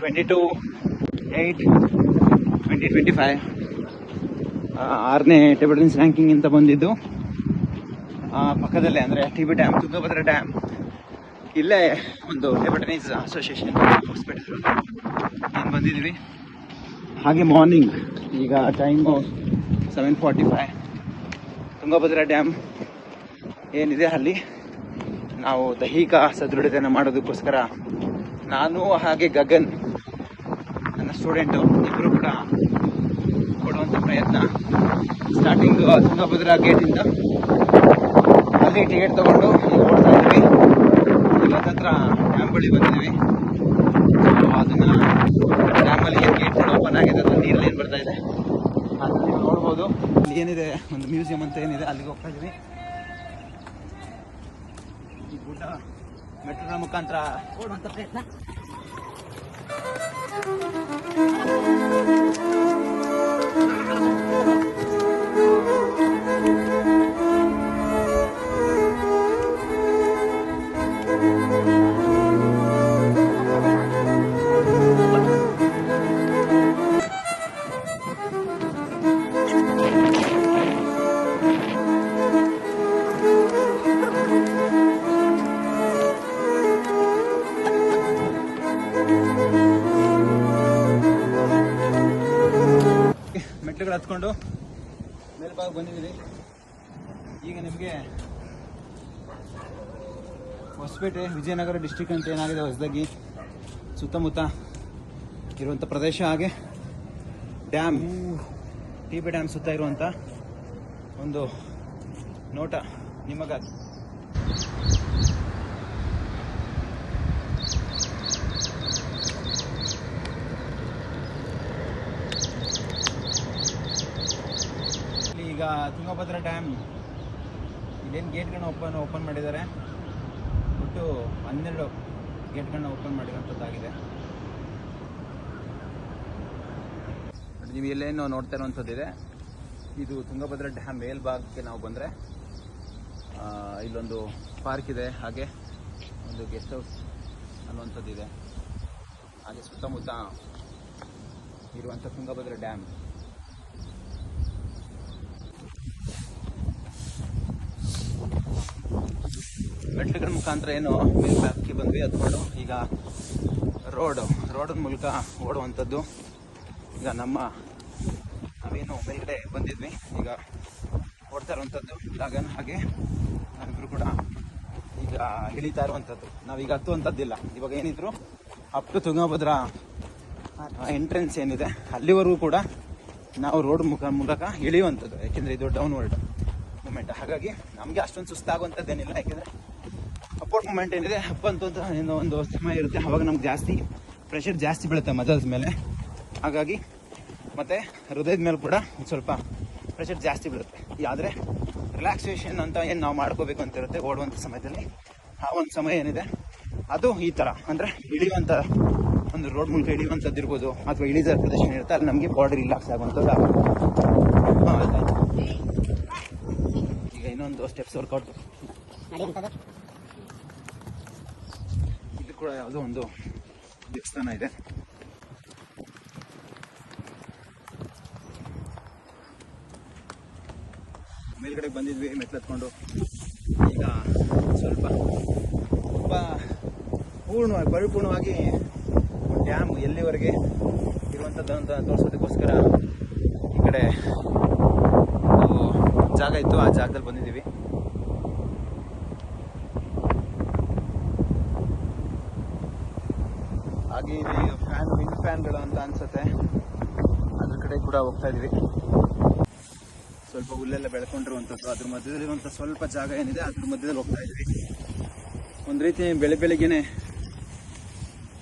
Twenty two eight twenty twenty five ಆರನೇ tables ranking ಅಂತ ಬಂದಿದ್ದು. ಪಕ್ಕದಲ್ಲೇ ಅಂದರೆ T B dam Tungabhadra dam ಇಲ್ಲೇ ಒಂದು ಟೇಬಲ್ ಟೆನ್ನಿಸ್ ಅಸೋಸಿಯೇಷನ್ ಹಾಸ್ಪಿಟಲ್ ನಾನು ಬಂದಿದ್ದೀವಿ. ಹಾಗೆ ಮಾರ್ನಿಂಗ್ ಈಗ time seven forty five Tungabhadra dam ಏನಿದೆ ಅಲ್ಲಿ? ನಾವು ದೈಹಿಕ ಸದೃಢತೆಯನ್ನು ಮಾಡೋದಕ್ಕೋಸ್ಕರ ನಾನು ಹಾಗೆ ಗಗನ್, ನನ್ನ ಸ್ಟೂಡೆಂಟು ಇಬ್ಬರು ಕೂಡ ಕೊಡುವಂಥ ಪ್ರಯತ್ನ. ಸ್ಟಾರ್ಟಿಂಗ್ ತುಂಗಭದ್ರಾ ಗೇಟಿಂದ ಅಲ್ಲಿ ಟಿಕೆಟ್ ತಗೊಂಡು ಓಡ್ತಾ ಇದ್ವಿ. ಹತ್ರ ಡ್ಯಾಮ್ ಬಳಿ ಬಂದಿದ್ವಿ. ಸೊ ಅದನ್ನ ಡ್ಯಾಮಲ್ಲಿ ಏನು ಗೇಟ್ ಓಪನ್ ಆಗಿದೆ. ಅದು ನೀರಲ್ಲಿ ಏನು ಬರ್ತಾ ಇದೆ. ಅದನ್ನ ನೀವು ನೋಡ್ಬೋದು. ಅಲ್ಲಿ ಏನಿದೆ? ಒಂದು ಮ್ಯೂಸಿಯಂ ಅಂತ ಏನಿದೆ? ಅಲ್ಲಿಗೆ ಹೋಗ್ತಾ ಇದ್ದೀವಿ ಈ ಮೆಟ್ರೋನ ಮುಖಾಂತರ ಓಡುವಂಥ ಪ್ರಯತ್ನ ಈಗ ನಿಮಗೆ ಹೊಸಪೇಟೆ ವಿಜಯನಗರ ಡಿಸ್ಟಿಕ್ ಅಂತ ಏನಾಗಿದೆ ಹೊಸದಾಗಿ? ಸುತ್ತಮುತ್ತ ಇರುವಂಥ ಪ್ರದೇಶ ಹಾಗೆ ಡ್ಯಾಮ್ ಟಿ ಬಿ ಡ್ಯಾಮ್ ಸುತ್ತ ಇರುವಂಥ ಒಂದು ನೋಟ ನಿಮಗಾಗಿ ಈಗ ತುಂಗಭದ್ರಾ ಡ್ಯಾಮ್ ಇಲ್ಲೇನು ಗೇಟ್ಗಳನ್ನ ಓಪನ್ ಓಪನ್ ಮಾಡಿದ್ದಾರೆ ಒಟ್ಟು ಹನ್ನೆರಡು ಗೇಟ್ಗಳನ್ನ ಓಪನ್ ಮಾಡಿರೋಂಥದ್ದಾಗಿದೆ ನೀವು ಎಲ್ಲೇನು ನೋಡ್ತಾ ಇರುವಂಥದ್ದಿದೆ. ಇದು ತುಂಗಭದ್ರಾ ಡ್ಯಾಮ್ ಮೇಲ್ಭಾಗಕ್ಕೆ ನಾವು ಬಂದರೆ ಇಲ್ಲೊಂದು ಪಾರ್ಕ್ ಇದೆ, ಹಾಗೆ ಒಂದು ಗೆಸ್ಟ್ ಹೌಸ್ ಅನ್ನುವಂಥದ್ದಿದೆ. ಹಾಗೆ ಸುತ್ತಮುತ್ತ ಇರುವಂಥ ತುಂಗಭದ್ರಾ ಡ್ಯಾಮ್ ಮುಖಾಂತರ ಏನು ಮೇಲ್ಭಾಗಕ್ಕೆ ಬಂದ್ವಿ ಹತ್ಕೊಂಡು ಈಗ ರೋಡು ರೋಡ್ ಮೂಲಕ ಓಡುವಂಥದ್ದು. ಈಗ ನಮ್ಮ ನಾವೇನು ಮೇಲ್ಗಡೆ ಬಂದಿದ್ವಿ. ಈಗ ಓಡ್ತಾ ಇರುವಂಥದ್ದು ಆಗನ ಹಾಗೆ ನಾವಿಬ್ರು ಕೂಡ ಈಗ ಇಳಿತಾ ಇರುವಂಥದ್ದು. ನಾವೀಗ ಹತ್ತುವಂಥದ್ದಿಲ್ಲ ಇವಾಗ ಏನಿದ್ರು ಅಪ್ ಟು ತುಂಗಭದ್ರ ಎಂಟ್ರೆನ್ಸ್ ಏನಿದೆ, ಅಲ್ಲಿವರೆಗೂ ಕೂಡ ನಾವು ರೋಡ್ ಮುಖ ಮೂಲಕ ಇಳಿಯುವಂಥದ್ದು. ಯಾಕೆಂದರೆ ಇದು ಡೌನ್ವರ್ಡ್ ಮೂಮೆಂಟ್ ಹಾಗಾಗಿ ನಮಗೆ ಅಷ್ಟೊಂದು ಸುಸ್ತಾಗುವಂಥದ್ದೇನಿಲ್ಲ. ಯಾಕೆಂದರೆ ಅಪೋರ್ಟ್ ಮೂಮೆಂಟ್ ಏನಿದೆ ಅಪ್ ಅಂತ ಏನೋ ಒಂದು ಸಮಯ ಇರುತ್ತೆ. ಅವಾಗ ನಮ್ಗೆ ಜಾಸ್ತಿ ಪ್ರೆಷರ್ ಜಾಸ್ತಿ ಬೀಳುತ್ತೆ ಮಜಲ್ಸ್ ಮೇಲೆ. ಹಾಗಾಗಿ ಮತ್ತು ಹೃದಯದ ಮೇಲೆ ಕೂಡ ಸ್ವಲ್ಪ ಪ್ರೆಷರ್ ಜಾಸ್ತಿ ಬೀಳುತ್ತೆ. ಆದರೆ ರಿಲ್ಯಾಕ್ಸೇಷನ್ ಅಂತ ಏನು ನಾವು ಮಾಡ್ಕೋಬೇಕು ಅಂತ ಇರುತ್ತೆ ಓಡುವಂಥ ಸಮಯದಲ್ಲಿ. ಆ ಒಂದು ಸಮಯ ಏನಿದೆ, ಅದು ಈ ಥರ ಅಂದರೆ ಇಳಿಯುವಂಥ ಒಂದು ರೋಡ್ ಮೂಲಕ ಇಳಿಯುವಂಥದ್ದು ಇರ್ಬೋದು, ಅಥವಾ ಇಳಿದ ಪ್ರದೇಶ ಇರುತ್ತೆ, ಅಲ್ಲಿ ನಮಗೆ ಬಾಡಿ ರಿಲ್ಯಾಕ್ಸ್ ಆಗುವಂಥದ್ದು ಆಗುತ್ತೆ. ಈಗ ಇನ್ನೊಂದು ಸ್ಟೆಪ್ಸ್ ವರ್ಕೌಟ್ ಕೂಡ ಯಾವುದೋ ಒಂದು ದೇವಸ್ಥಾನ ಇದೆ. ಮೇಲ್ಗಡೆ ಬಂದಿದ್ವಿ ಮೆಟ್ಲತ್ಕೊಂಡು ಈಗ ಸ್ವಲ್ಪ ತುಂಬ ಪೂರ್ಣವಾಗಿ, ಪರಿಪೂರ್ಣವಾಗಿ ಡ್ಯಾಮ್ ಎಲ್ಲಿವರೆಗೆ ಇರುವಂಥದ್ದು ಅಂತ ತೋರಿಸೋದಕ್ಕೋಸ್ಕರ ಈ ಕಡೆ ಜಾಗ ಇತ್ತು, ಆ ಜಾಗದಲ್ಲಿ ಬಂದಿದ್ದೀವಿ. ಇಲ್ಲಿ ಫ್ಯಾನ್ ವಿಂಡ್ ಫ್ಯಾನ್ಗಳು ಅಂತ ಅನ್ಸುತ್ತೆ. ಅದ್ರ ಕಡೆ ಕೂಡ ಹೋಗ್ತಾ ಇದೀವಿ. ಸ್ವಲ್ಪ ಹುಲ್ಲೆಲ್ಲ ಬೆಳ್ಕೊಂಡಿರುವಂಥದ್ದು. ಅದ್ರ ಮಧ್ಯದಲ್ಲಿ ಇರುವಂಥ ಸ್ವಲ್ಪ ಜಾಗ ಏನಿದೆ, ಅದ್ರ ಮಧ್ಯದಲ್ಲಿ ಹೋಗ್ತಾ ಇದೀವಿ. ಒಂದು ರೀತಿ ಬೆಳೆ ಬೆಳಿಗ್ಗೆನೆ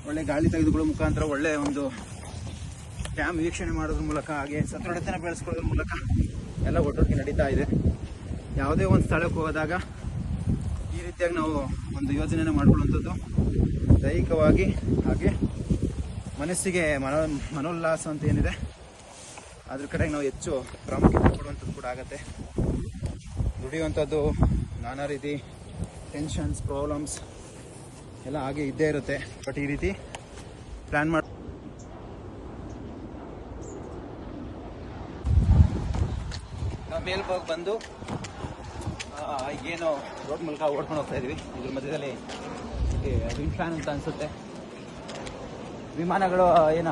ಒಳ್ಳೆ ಗಾಳಿ ತೆಗೆದುಕೊಳ್ಳೋ ಮುಖಾಂತರ ಒಳ್ಳೆ ಒಂದು ಡ್ಯಾಮ್ ವೀಕ್ಷಣೆ ಮಾಡೋದ್ರ ಮೂಲಕ, ಹಾಗೆ ಸದೃಢತೆನ ಬೆಳೆಸ್ಕೊಳ್ಳೋದ್ರ ಮೂಲಕ ಎಲ್ಲ ಒಟ್ಟೊಟ್ಟಿಗೆ ನಡೀತಾ ಇದೆ. ಯಾವುದೇ ಒಂದು ಸ್ಥಳಕ್ಕೆ ಹೋದಾಗ ಈ ರೀತಿಯಾಗಿ ನಾವು ಒಂದು ಯೋಜನೆಯನ್ನು ಮಾಡ್ಕೊಳ್ಳುವಂಥದ್ದು. ದೈಹಿಕವಾಗಿ ಹಾಗೆ ಮನಸ್ಸಿಗೆ ಮನೋ ಮನೋಲ್ಲಾಸ ಅಂತ ಏನಿದೆ, ಅದ್ರ ಕಡೆಗೆ ನಾವು ಹೆಚ್ಚು ಪ್ರಾಮುಖ್ಯತೆ ಕೊಡುವಂಥದ್ದು ಕೂಡ ಆಗುತ್ತೆ. ದುಡಿಯುವಂಥದ್ದು ನಾನಾ ರೀತಿ ಟೆನ್ಷನ್ಸ್ ಪ್ರಾಬ್ಲಮ್ಸ್ ಎಲ್ಲ ಹಾಗೆ ಇದ್ದೇ ಇರುತ್ತೆ. ಬಟ್ ಈ ರೀತಿ ಪ್ಲ್ಯಾನ್ ಮಾಡಿ ನಾವು ಮೇಲ್ಭಾಗ ಬಂದು ಏನು ರೋಡ್ ಮೂಲಕ ಓಡ್ಕೊಂಡು ಹೋಗ್ತಾ ಇದ್ವಿ. ಇದ್ರ ಮಧ್ಯದಲ್ಲಿ ವಿಂಡ್ ಫ್ಯಾನ್ ಅಂತ ಅನಿಸುತ್ತೆ. ವಿಮಾನಗಳು ಏನು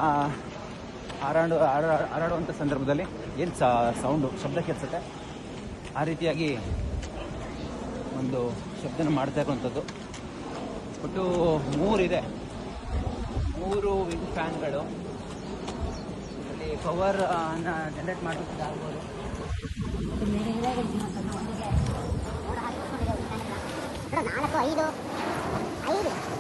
ಹಾರಾಡು, ಹಾರಾ- ಹಾರಾಡುವಂಥ ಸಂದರ್ಭದಲ್ಲಿ ಏನು ಸೌಂಡು ಶಬ್ದ ಕೇಳಿಸುತ್ತೆ? ಆ ರೀತಿಯಾಗಿ ಒಂದು ಶಬ್ದನ ಮಾಡ್ತಾ ಇರುವಂಥದ್ದು ಒಟ್ಟು ಮೂರಿದೆ. ಮೂರು ವಿಂಡ್ ಫ್ಯಾನ್ಗಳು ಅಲ್ಲಿ ಪವರ್ ಜನರೇಟ್ ಮಾಡಬೇಕು ಆಗ್ಬೋದು. ನಾಲ್ಕು, ಐದು ಐದು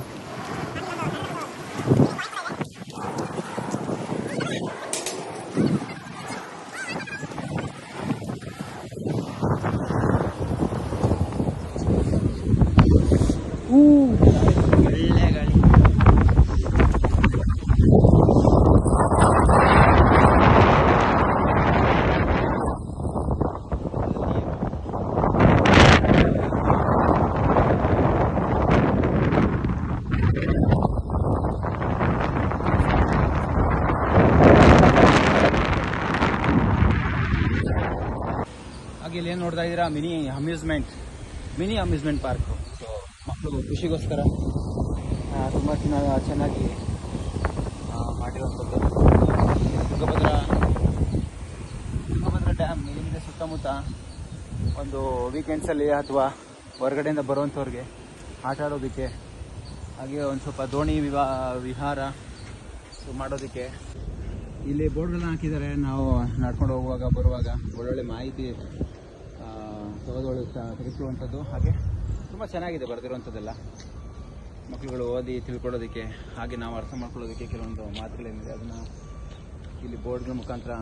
ಒಳ್ಳೆ ಗಾಳಿ ಹಾಗೆ ಇಲ್ಲಿ ಏನು ನೋಡ್ತಾ ಇದ್ದೀರಾ? Mini amusement. Mini amusement park. So ಮಕ್ಕಳು ಖುಷಿಗೋಸ್ಕರ ತುಂಬಾ ಚೆನ್ನಾಗಿ ಚೆನ್ನಾಗಿ ಮಾಡಿರುವಂಥದ್ದು ತುಂಗಭದ್ರಾ ತುಂಗಭದ್ರಾ ಡ್ಯಾಮ್ ಏನಿದೆ ಸುತ್ತಮುತ್ತ ಒಂದು ವೀಕೆಂಡ್ಸಲ್ಲಿ ಅಥವಾ ಹೊರಗಡೆಯಿಂದ ಬರುವಂಥವ್ರಿಗೆ ಆಟ ಆಡೋದಕ್ಕೆ, ಹಾಗೆ ಒಂದು ಸ್ವಲ್ಪ ದೋಣಿ ವಿವಾ, ವಿಹಾರ ಮಾಡೋದಕ್ಕೆ ಇಲ್ಲಿ ಬೋರ್ಡ್ಗಳನ್ನ ಹಾಕಿದ್ದಾರೆ. ನಾವು ನಡ್ಕೊಂಡು ಹೋಗುವಾಗ, ಬರುವಾಗ ಒಳ್ಳೊಳ್ಳೆ ಮಾಹಿತಿ ತೆಗೆದುಕೊಳ್ಳು ತೆಗೆದುಕೊಳ್ಳುವಂಥದ್ದು. ಹಾಗೆ ತುಂಬ ಚೆನ್ನಾಗಿದೆ ಬರೆದಿರುವಂಥದ್ದೆಲ್ಲ. ಮಕ್ಕಳುಗಳು ಓದಿ ತಿಳ್ಕೊಳ್ಳೋದಕ್ಕೆ, ಹಾಗೆ ನಾವು ಅರ್ಥ ಮಾಡ್ಕೊಳ್ಳೋದಕ್ಕೆ ಕೆಲವೊಂದು ಮಾತುಗಳೇನಿದೆ, ಅದನ್ನು ಇಲ್ಲಿ ಬೋರ್ಡ್ಗಳ ಮುಖಾಂತರ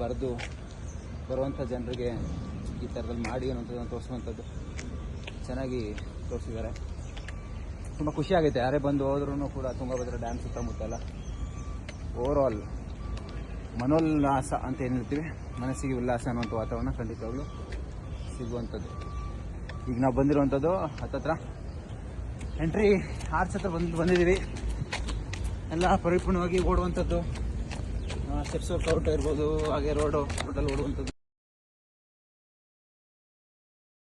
ಬರೆದು ಬರುವಂಥ ಜನರಿಗೆ ಈ ಥರದಲ್ಲಿ ಮಾಡಿ ಅನ್ನೋಂಥದ್ದನ್ನು ತೋರಿಸುವಂಥದ್ದು ಚೆನ್ನಾಗಿ ತೋರಿಸಿದ್ದಾರೆ. ತುಂಬ ಖುಷಿ ಆಗುತ್ತೆ. ಯಾರೇ ಬಂದು ಹೋದ್ರೂ ಕೂಡ ತುಂಗಭದ್ರಾ ಡ್ಯಾಮ್ ಸುತ್ತಮುತ್ತ ಎಲ್ಲ ಓವರ್ ಆಲ್ ಮನೋಲ್ಲಾಸ ಅಂತ ಏನು ಹೇಳ್ತೀವಿ ಮನಸ್ಸಿಗೆ ಉಲ್ಲಾಸ ಅನ್ನುವಂಥ ವಾತಾವರಣ ಖಂಡಿತವಾಗ್ಲೂ ಸಿಗುವಂಥದ್ದು. ಈಗ ನಾವು ಬಂದಿರುವಂಥದ್ದು ಹತ್ತತ್ರ. ಎಂಟ್ರಿ ಆರ್ಚ್ ಹತ್ರ ಬಂದು, ಬಂದಿದ್ದೀವಿ. ಎಲ್ಲ ಪರಿಪೂರ್ಣವಾಗಿ ಓಡುವಂಥದ್ದು. ಸ್ಟೆಪ್ಸ್ ಕೌಟ್ ಇರ್ಬೋದು, ಹಾಗೆ ರೋಡು ರೋಡಲ್ಲಿ ಓಡುವಂಥದ್ದು.